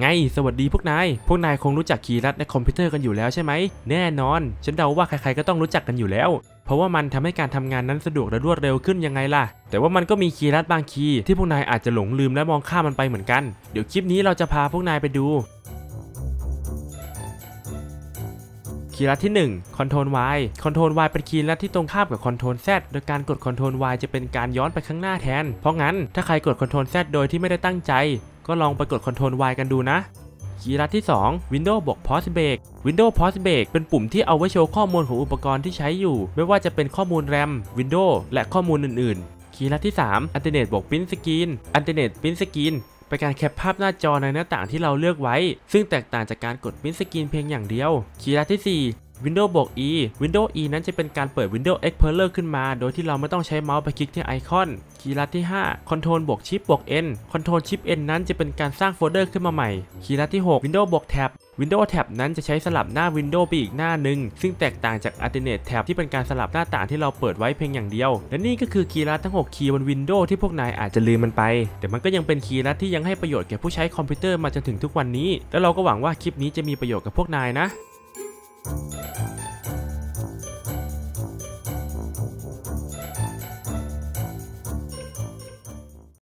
ไง สวัสดีพวกนาย พวกนายคงรู้จักคีย์ลัดในคอมพิวเตอร์กันอยู่แล้วใช่ไหม แน่นอน ฉันเดาว่าใครๆก็ต้องรู้จักกันอยู่แล้ว เพราะว่ามันทำให้การทำงานนั้นสะดวกและรวดเร็วขึ้นยังไงล่ะ แต่ว่ามันก็มีคีย์ลัดบางคีย์ที่พวกนายอาจจะหลงลืมและมองข้ามมันไปเหมือนกัน เดี๋ยวคลิปนี้เราจะพาพวกนายไปดู คีย์ลัดที่1 Ctrl Y Ctrl Y เป็นคีย์ลัดที่ตรงข้ามกับ Ctrl Z โดยการกด Ctrl Y จะเป็นการย้อนไปข้างหน้าแทน เพราะงั้นถ้าใครกด Ctrl Z โดยที่ไม่ได้ตั้งใจ ก็ลองไปกด Ctrl Y กันดูนะคีย์ลัดที่ 2 Windows บวก Pause Break Windows Pause Break เป็นปุ่มที่เอาไว้โชว์ข้อมูลของอุปกรณ์ที่ใช้อยู่ ไม่ว่าจะเป็นข้อมูล RAM Windows และข้อมูลอื่นๆ คีย์ลัดที่ 3 Alternate บวก Print Screen Alternate Print Screen เป็นการแคปภาพหน้าจอในหน้าต่างที่เราเลือกไว้ ซึ่งแตกต่างจากการกด Print Screen เพียงอย่างเดียว คีย์ลัดที่ 4 Windows บวก E Windows E นั้นจะเป็นการเปิด Windows Explorer ขึ้นมา โดยที่เราไม่ต้องใช้เมาส์ไปคลิกที่ไอคอน คีย์ลัดที่ 5 Control บวก Shift บวก N Control Shift N นั้นจะเป็นการสร้างโฟลเดอร์ขึ้นมาใหม่ คีย์ลัดที่ 6 Windows บวก Tab Windows Tab นั้นจะใช้สลับหน้า Windows ไปอีกหน้าหนึ่ง ซึ่งแตกต่างจาก Alternate Tab ที่เป็นการสลับหน้าต่างที่เราเปิดไว้เพียงอย่างเดียว และนี่ก็คือคีย์ลัดทั้ง 6 คีย์บน Windows ที่พวกนายอาจจะลืมมันไป แต่มันก็ยังเป็นคีย์ลัดที่ยังให้ประโยชน์แก่ผู้ใช้คอมพิวเตอร์มาจนถึงทุกวันนี้ แล้วเราก็หวังว่าคลิปนี้จะมีประโยชน์กับพวกนายนะ